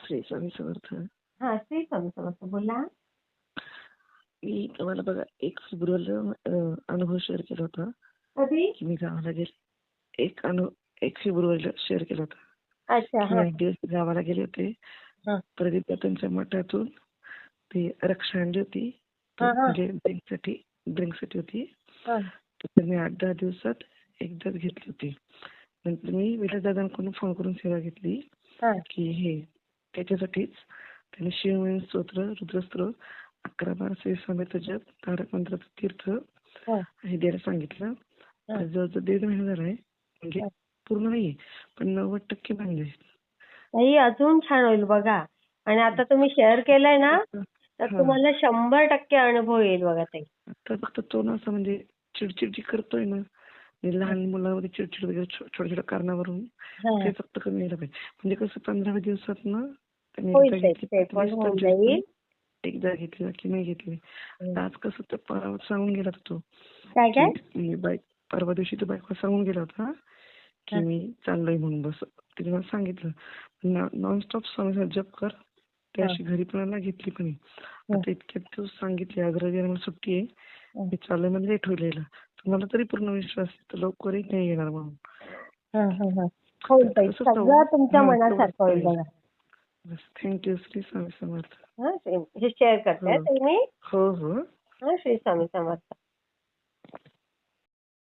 श्री स्वामी समर्थ. हा श्री स्वामी समर्थ बोला. मी तुम्हाला बघा एक फेब्रुवारीला अनुभव शेअर केला होता. कधी? की मी गावाला गेले एक अनु एक फेब्रुवारीला शेअर केला होता. अच्छा हा. एक दिवस गावाला गेले होते. प्रदीप दत्तांच्या मठातून ती रक्षा आणली होती. म्हणजे ड्रिंकसाठी ड्रिंकसाठी होती. तर मी आठ दहा दिवसात एकदाच घेतली होती. नंतर मी विलासदादांकडून फोन करून सेवा घेतली. की हे त्याच्यासाठीच त्यांनी शिवमयी स्तोत्र रुद्रस्त्र अकरा बारा श्री समेत जप तारक मंत्राचं तीर्थ हा. द्यायला सांगितलं जवळजवळ दीड महिना झालाय म्हणजे हा. पूर्ण नाहीये पण नव्वद टक्के म्हणजे ताई अजून छान होईल बघा आणि आता तुम्ही शेअर केलंय ना तर. तुम्हाला शंभर टक्के अनुभव येईल बघा आता फक्त तो ना असं म्हणजे चिडचिड जी करतोय ना म्हणजे लहान मुलामध्ये चिडचिड वगैरे छोट्या छोट्या कारणावरून. ते फक्त कमी यायला पाहिजे म्हणजे कसं पंधराव्या दिवसात ना त्यांनी होईल एकदा घेतली, ते की नाही घेतली. आज कसं तर परवा सांगून गेला होता तो मी बाईक परवा दिवशी तो बाईकवर सांगून गेला होता की. मी चाललोय म्हणून बस तिने मला सांगितलं नॉनस्टॉप स्वामी जप कर ते. अशी घरी पण आणला, घेतली पण. आता इतक्यात दिवस सांगितले आज रविवार मला सुट्टी आहे. मी चाललोय म्हणजे लेट होईल मला तरी पूर्ण विश्वास आहे तर लवकरही नाही येणार म्हणून. हा. होईल ताई. तसंच राहू. सगळं तुमच्या हा, मनासारखं होईल बघा. बस थँक्यू श्री स्वामी समर्थ. हा, हे शेअर करते हो. ताई मी. हो हो. हा श्री स्वामी समर्थ.